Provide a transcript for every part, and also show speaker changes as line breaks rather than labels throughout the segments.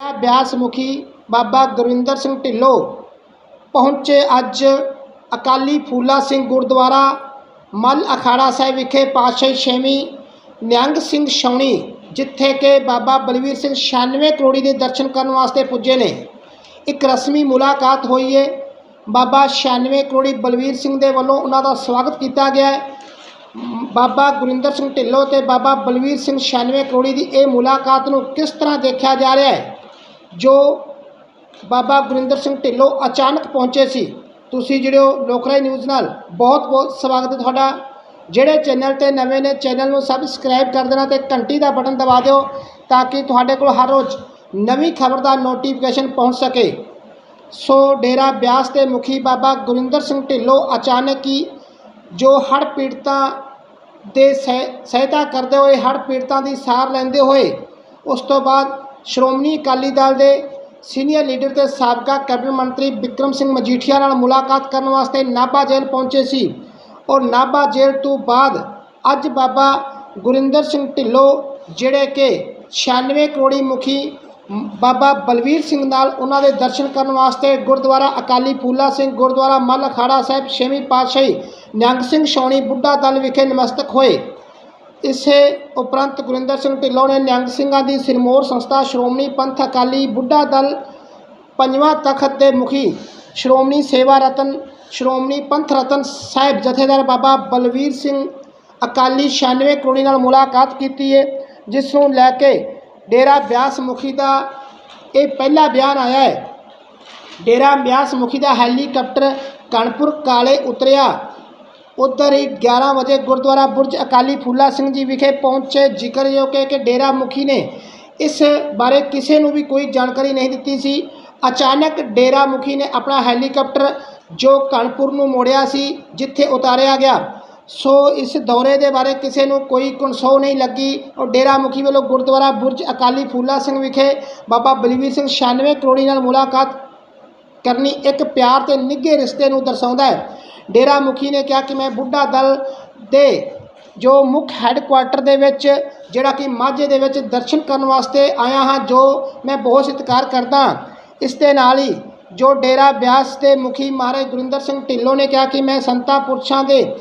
ਬਿਆਸ ਮੁਖੀ ਬਾਬਾ ਗੁਰਵਿੰਦਰ ਸਿੰਘ ਢਿੱਲੋਂ ਪਹੁੰਚੇ ਅੱਜ ਅਕਾਲੀ ਫੂਲਾ ਸਿੰਘ ਗੁਰਦੁਆਰਾ ਮੱਲ ਅਖਾੜਾ ਸਾਹਿਬ ਵਿਖੇ ਪਾਤਸ਼ਾਹੀ ਛੇਵੀਂ ਨਿਹੰਗ ਸਿੰਘ ਛਾਉਣੀ, ਜਿੱਥੇ ਕਿ ਬਾਬਾ ਬਲਵੀਰ ਸਿੰਘ 96 ਕਰੋੜੀ ਦੇ ਦਰਸ਼ਨ ਕਰਨ ਵਾਸਤੇ ਪੁੱਜੇ ਨੇ। ਇੱਕ ਰਸਮੀ ਮੁਲਾਕਾਤ ਹੋਈ ਹੈ ਬਾਬਾ 96 ਕਰੋੜੀ ਬਲਵੀਰ ਸਿੰਘ ਦੇ ਵੱਲੋਂ ਉਹਨਾਂ ਦਾ ਸਵਾਗਤ ਕੀਤਾ ਗਿਆ ਹੈ। ਬਾਬਾ ਗੁਰਿੰਦਰ ਸਿੰਘ ਢਿੱਲੋਂ ਤੇ ਬਾਬਾ ਬਲਵੀਰ ਸਿੰਘ 96 ਕਰੋੜੀ ਦੀ ਇਹ ਮੁਲਾਕਾਤ ਨੂੰ ਕਿਸ ਤਰ੍ਹਾਂ ਦੇਖਿਆ ਜਾ ਰਿਹਾ ਹੈ? ਜੋ ਬਾਬਾ ਗੁਰਿੰਦਰ ਸਿੰਘ ਢਿੱਲੋਂ ਅਚਾਨਕ ਪਹੁੰਚੇ ਸੀ, ਤੁਸੀਂ ਜਿਹੜੇ ਹੋ ਲੋਕਰਾਈ ਨਿਊਜ਼ ਨਾਲ। ਬਹੁਤ ਬਹੁਤ ਸਵਾਗਤ ਹੈ ਤੁਹਾਡਾ। ਜਿਹੜੇ ਚੈਨਲ ਤੇ ਨਵੇਂ ਨੇ, ਚੈਨਲ ਨੂੰ ਸਬਸਕ੍ਰਾਈਬ ਕਰ ਦੇਣਾ ਤੇ ਘੰਟੀ ਦਾ ਬਟਨ ਦਬਾ ਦਿਓ ਤਾਂ ਕਿ ਤੁਹਾਡੇ ਕੋਲ ਹਰ ਰੋਜ਼ ਨਵੀਂ ਖਬਰ ਦਾ ਨੋਟੀਫਿਕੇਸ਼ਨ ਪਹੁੰਚ ਸਕੇ। ਸੋ ਡੇਰਾ ਬਿਆਸ ਦੇ ਮੁਖੀ ਬਾਬਾ ਗੁਰਿੰਦਰ ਸਿੰਘ ਢਿੱਲੋਂ ਅਚਾਨਕ ਹੀ ਜੋ ਹੜ੍ਹ ਪੀੜਤਾਂ ਦੇ ਸਹਿ, ਸਹਾਇਤਾ ਕਰਦੇ ਹੋਏ ਹੜ੍ਹ ਪੀੜਤਾਂ ਦੀ ਸਾਰ ਲੈਂਦੇ ਹੋਏ, ਉਸ ਤੋਂ ਬਾਅਦ ਸ਼੍ਰੋਮਣੀ ਅਕਾਲੀ ਦਲ ਦੇ ਸੀਨੀਅਰ ਲੀਡਰ ਤੇ ਸਾਬਕਾ ਕੈਬਨਿਟ ਮੰਤਰੀ ਵਿਕਰਮ ਸਿੰਘ ਮਜੀਠੀਆ ਨਾਲ ਮੁਲਾਕਾਤ ਕਰਨ ਵਾਸਤੇ ਨਾਭਾ ਜੇਲ੍ਹ ਪਹੁੰਚੇ ਸੀ। ਔਰ ਨਾਭਾ ਜੇਲ੍ਹ ਤੋਂ ਬਾਅਦ ਅੱਜ ਬਾਬਾ ਗੁਰਿੰਦਰ ਸਿੰਘ ਢਿੱਲੋਂ, ਜਿਹੜੇ ਕਿ 96 ਕਰੋੜੀ ਮੁਖੀ ਬਾਬਾ ਬਲਵੀਰ ਸਿੰਘ ਨਾਲ ਉਹਨਾਂ ਦੇ ਦਰਸ਼ਨ ਕਰਨ ਵਾਸਤੇ ਗੁਰਦੁਆਰਾ ਅਕਾਲੀ ਫੂਲਾ ਸਿੰਘ, ਗੁਰਦੁਆਰਾ ਮੱਲ ਅਖਾੜਾ ਸਾਹਿਬ, ਛੇਵੀਂ ਪਾਤਸ਼ਾਹੀ ਨਿਹੰਗ ਸਿੰਘ ਛਾਉਣੀ ਬੁੱਢਾ ਦਲ ਵਿਖੇ ਨਮਸਤਕ ਹੋਏ। ਇਸੇ ਉਪਰੰਤ ਗੁਰਿੰਦਰ ਸਿੰਘ ਢਿੱਲੋਂ ਨੇ ਨਿਹੰਗ ਸਿੰਘਾਂ ਦੀ ਸਿਰਮੌਰ ਸੰਸਥਾ ਸ਼੍ਰੋਮਣੀ ਪੰਥ ਅਕਾਲੀ ਬੁੱਢਾ ਦਲ ਪੰਜਵਾਂ ਤਖਤ ਦੇ ਮੁਖੀ ਸ਼੍ਰੋਮਣੀ ਸੇਵਾ ਰਤਨ ਸ਼੍ਰੋਮਣੀ ਪੰਥ ਰਤਨ ਸਾਹਿਬ ਜਥੇਦਾਰ ਬਾਬਾ ਬਲਵੀਰ ਸਿੰਘ ਅਕਾਲੀ 96 ਕਰੋੜੀ ਨਾਲ ਮੁਲਾਕਾਤ ਕੀਤੀ ਹੈ ਜਿਸ ਨੂੰ ਲੈ ਕੇ ਡੇਰਾ ਬਿਆਸ ਮੁਖੀ ਦਾ ਇਹ ਪਹਿਲਾ ਬਿਆਨ ਆਇਆ ਹੈ। ਡੇਰਾ ਬਿਆਸ ਮੁਖੀ ਦਾ ਹੈਲੀਕਾਪਟਰ ਕਣਪੁਰ ਕਾਲੇ ਉਤਰਿਆ। ਉੱਧਰ ਹੀ 11 ਵਜੇ ਗੁਰਦੁਆਰਾ ਬੁਰਜ ਅਕਾਲੀ ਫੂਲਾ ਸਿੰਘ ਜੀ ਵਿਖੇ ਪਹੁੰਚੇ, ਜ਼ਿਕਰਯੋਗ ਹੈ ਕਿ ਡੇਰਾ ਮੁਖੀ ਨੇ ਇਸ ਬਾਰੇ ਕਿਸੇ ਨੂੰ ਵੀ ਕੋਈ ਜਾਣਕਾਰੀ ਨਹੀਂ ਦਿੱਤੀ ਸੀ। ਅਚਾਨਕ ਡੇਰਾ ਮੁਖੀ ਨੇ ਆਪਣਾ ਹੈਲੀਕਾਪਟਰ ਜੋ ਕਾਨਪੁਰ ਨੂੰ ਮੋੜਿਆ ਸੀ, ਜਿੱਥੇ ਉਤਾਰਿਆ ਗਿਆ। ਸੋ ਇਸ ਦੌਰੇ ਦੇ ਬਾਰੇ ਕਿਸੇ ਨੂੰ ਕੋਈ ਕਨਸੋ ਨਹੀਂ ਲੱਗੀ ਔਰ ਡੇਰਾ ਮੁਖੀ ਵੱਲੋਂ ਗੁਰਦੁਆਰਾ ਬੁਰਜ ਅਕਾਲੀ ਫੂਲਾ ਸਿੰਘ ਵਿਖੇ ਬਾਬਾ ਬਲਵੀਰ ਸਿੰਘ 96 ਕਰੋੜੀ ਨਾਲ ਮੁਲਾਕਾਤ ਕਰਨੀ ਇੱਕ ਪਿਆਰ ਤੇ ਨਿੱਘੇ ਰਿਸ਼ਤੇ ਨੂੰ ਦਰਸਾਉਂਦਾ ਹੈ। ਡੇਰਾ ਮੁਖੀ ਨੇ ਕਿਹਾ ਕਿ ਮੈਂ ਬੁੱਢਾ ਦਲ ਦੇ ਜੋ ਮੁੱਖ ਹੈੱਡਕੁਆਟਰ ਦੇ ਵਿੱਚ, ਜਿਹੜਾ ਕਿ ਮਾਝੇ ਦੇ ਵਿੱਚ ਦਰਸ਼ਨ ਕਰਨ ਵਾਸਤੇ ਆਇਆ ਹਾਂ, ਜੋ ਮੈਂ ਬਹੁਤ ਸਤਿਕਾਰ ਕਰਦਾ ਹਾਂ। ਇਸ ਦੇ ਨਾਲ ਹੀ ਜੋ ਡੇਰਾ ਬਿਆਸ ਦੇ ਮੁਖੀ ਮਹਾਰਾਜ ਗੁਰਿੰਦਰ ਸਿੰਘ ਢਿੱਲੋਂ ਨੇ ਕਿਹਾ ਕਿ ਮੈਂ ਸੰਤਾਂ ਪੁਰਸ਼ਾਂ ਦੇ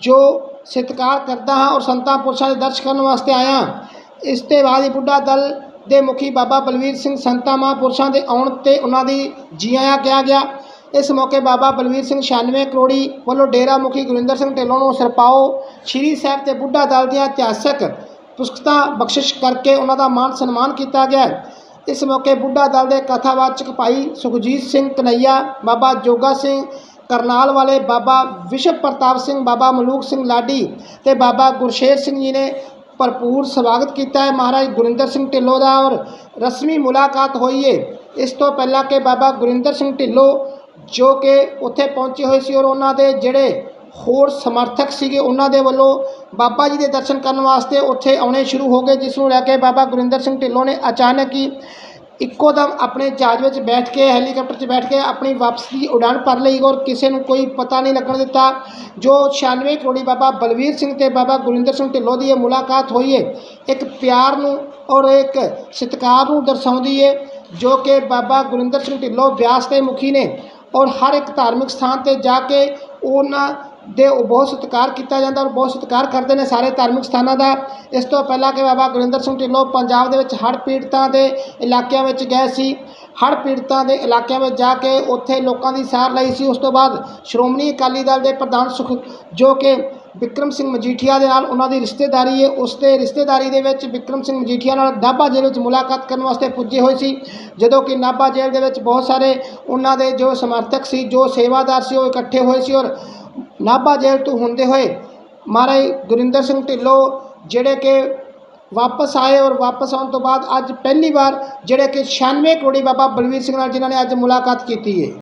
ਜੋ ਸਤਿਕਾਰ ਕਰਦਾ ਹਾਂ ਔਰ ਸੰਤਾਂ ਪੁਰਸ਼ਾਂ ਦੇ ਦਰਸ਼ਨ ਕਰਨ ਵਾਸਤੇ ਆਇਆ ਇਸ ਤੋਂ ਬਾਅਦ ਹੀ ਬੁੱਢਾ ਦਲ ਦੇ ਮੁਖੀ ਬਾਬਾ ਬਲਵੀਰ ਸਿੰਘ ਸੰਤਾਂ ਮਹਾਂਪੁਰਸ਼ਾਂ ਦੇ ਆਉਣ ਤੇ ਉਹਨਾਂ ਦੀ ਜੀ ਆਇਆਂ ਕਿਹਾ ਗਿਆ ਇਸ ਮੌਕੇ ਬਾਬਾ ਬਲਵੀਰ ਸਿੰਘ 96 ਕਰੋੜੀ ਵੱਲੋਂ ਡੇਰਾ ਮੁਖੀ ਗੁਰਿੰਦਰ ਸਿੰਘ ਢਿੱਲੋਂ ਨੂੰ ਸਰਪਾਓ, ਸ਼੍ਰੀ ਸਾਹਿਬ ਤੇ ਬੁੱਢਾ ਦਲ ਦੀਆਂ ਇਤਿਹਾਸਕ ਪੁਸਤਕਾਂ ਬਖਸ਼ਿਸ਼ ਕਰਕੇ ਉਹਨਾਂ ਦਾ ਮਾਨ ਸਨਮਾਨ ਕੀਤਾ ਗਿਆ ਇਸ ਮੌਕੇ ਬੁੱਢਾ ਦਲ ਦੇ ਕਥਾਵਾਚਕ ਭਾਈ ਸੁਖਜੀਤ ਸਿੰਘ ਕਨਈਆ, ਬਾਬਾ ਜੋਗਾ ਸਿੰਘ ਕਰਨਾਲ ਵਾਲੇ ਬਾਬਾ ਵਿਸ਼ਵ ਪ੍ਰਤਾਪ ਸਿੰਘ, ਬਾਬਾ ਮਲੂਕ ਸਿੰਘ ਲਾਡੀ ਤੇ ਬਾਬਾ ਗੁਰਸ਼ੇਰ ਸਿੰਘ ਜੀ ਨੇ ਭਰਪੂਰ ਸਵਾਗਤ ਕੀਤਾ ਹੈ। ਮਹਾਰਾਜ ਗੁਰਿੰਦਰ ਸਿੰਘ ਢਿੱਲੋਂ ਦਾ ਔਰ ਰਸਮੀ ਮੁਲਾਕਾਤ ਹੋਈ ਹੈ ਇਸ ਤੋਂ ਪਹਿਲਾਂ ਕਿ ਬਾਬਾ ਗੁਰਿੰਦਰ ਸਿੰਘ ਢਿੱਲੋਂ ਜੋ ਕਿ ਉੱਥੇ ਪਹੁੰਚੇ ਹੋਏ ਸੀ ਔਰ ਉਹਨਾਂ ਦੇ ਜਿਹੜੇ ਹੋਰ ਸਮਰਥਕ ਸੀਗੇ, ਉਹਨਾਂ ਦੇ ਵੱਲੋਂ ਬਾਬਾ ਜੀ ਦੇ ਦਰਸ਼ਨ ਕਰਨ ਵਾਸਤੇ ਉੱਥੇ ਆਉਣੇ ਸ਼ੁਰੂ ਹੋ ਗਏ, ਜਿਸ ਨੂੰ ਲੈ ਕੇ ਬਾਬਾ ਗੁਰਿੰਦਰ ਸਿੰਘ ਢਿੱਲੋਂ ਨੇ ਅਚਾਨਕ ਹੀ ਇੱਕੋ ਦਮ ਆਪਣੇ ਜਹਾਜ਼ ਵਿੱਚ ਬੈਠ ਕੇ, ਹੈਲੀਕਾਪਟਰ 'ਚ ਬੈਠ ਕੇ ਆਪਣੀ ਵਾਪਸੀ ਦੀ ਉਡਾਨ ਭਰ ਲਈ ਔਰ ਕਿਸੇ ਨੂੰ ਕੋਈ ਪਤਾ ਨਹੀਂ ਲੱਗਣ ਦਿੱਤਾ, ਜੋ 96 ਕਰੋੜੀ ਬਾਬਾ ਬਲਵੀਰ ਸਿੰਘ ਤੇ ਬਾਬਾ ਗੁਰਿੰਦਰ ਸਿੰਘ ਢਿੱਲੋਂ ਦੀ ਇਹ ਮੁਲਾਕਾਤ ਹੋਈ ਹੈ ਇੱਕ ਪਿਆਰ ਨੂੰ ਔਰ ਇੱਕ ਸਤਿਕਾਰ ਨੂੰ ਦਰਸਾਉਂਦੀ ਹੈ ਜੋ ਕਿ ਬਾਬਾ ਗੁਰਿੰਦਰ ਸਿੰਘ ਢਿੱਲੋਂ ਬਿਆਸ ਦੇ ਮੁਖੀ ਨੇ ਔਰ ਹਰ ਇੱਕ ਧਾਰਮਿਕ ਸਥਾਨ ਤੇ ਜਾ ਕੇ ਉਹਨਾਂ ਦੇ ਬਹੁਤ ਸਤਿਕਾਰ ਕੀਤਾ ਜਾਂਦਾ ਔਰ ਬਹੁਤ ਸਤਿਕਾਰ ਕਰਦੇ ਨੇ ਸਾਰੇ ਧਾਰਮਿਕ ਸਥਾਨਾਂ ਦਾ। ਇਸ ਤੋਂ ਪਹਿਲਾਂ ਕਿ ਬਾਬਾ ਗੁਰਿੰਦਰ ਸਿੰਘ ਢਿੱਲੋਂ ਪੰਜਾਬ ਦੇ ਵਿੱਚ ਹੜ੍ਹ ਪੀੜਤਾਂ ਦੇ ਇਲਾਕਿਆਂ ਵਿੱਚ ਗਏ ਸੀ। ਹੜ੍ਹ ਪੀੜਤਾਂ ਦੇ ਇਲਾਕਿਆਂ ਵਿੱਚ ਜਾ ਕੇ ਉੱਥੇ ਲੋਕਾਂ ਦੀ ਸਾਰ ਲਈ ਸੀ। ਉਸ ਤੋਂ ਬਾਅਦ ਸ਼੍ਰੋਮਣੀ ਅਕਾਲੀ ਦਲ ਦੇ ਪ੍ਰਧਾਨ ਸੁਖ ਜੋ ਕਿ ਵਿਕਰਮ ਸਿੰਘ ਮਜੀਠੀਆ ਦੇ ਨਾਲ ਉਹਨਾਂ ਦੀ ਰਿਸ਼ਤੇਦਾਰੀ ਹੈ। ਉਸ ਦੇ ਰਿਸ਼ਤੇਦਾਰੀ ਦੇ ਵਿੱਚ ਵਿਕਰਮ ਸਿੰਘ ਮਜੀਠੀਆ ਨਾਲ ਨਾਭਾ ਜੇਲ੍ਹ ਵਿੱਚ ਮੁਲਾਕਾਤ ਕਰਨ ਵਾਸਤੇ ਪੁੱਜੇ ਹੋਏ ਸੀ। ਜਦੋਂ ਕਿ ਨਾਭਾ ਜੇਲ੍ਹ ਦੇ ਵਿੱਚ ਬਹੁਤ ਸਾਰੇ ਉਹਨਾਂ ਦੇ ਜੋ ਸਮਰਥਕ ਸੀ, ਜੋ ਸੇਵਾਦਾਰ ਸੀ, ਉਹ ਇਕੱਠੇ ਹੋਏ ਸੀ ਔਰ ਨਾਭਾ ਜੇਲ੍ਹ ਤੋਂ ਹੁੰਦੇ ਹੋਏ ਮਹਾਰਾਜ ਗੁਰਿੰਦਰ ਸਿੰਘ ਢਿੱਲੋਂ ਜਿਹੜੇ ਕਿ ਵਾਪਸ ਆਏ ਔਰ ਵਾਪਸ ਆਉਣ ਤੋਂ ਬਾਅਦ ਅੱਜ ਪਹਿਲੀ ਵਾਰ ਜਿਹੜੇ ਕਿ 96 ਕਰੋੜੀ ਬਾਬਾ ਬਲਵੀਰ ਸਿੰਘ ਨਾਲ ਜਿਨ੍ਹਾਂ ਨੇ ਅੱਜ ਮੁਲਾਕਾਤ ਕੀਤੀ ਹੈ।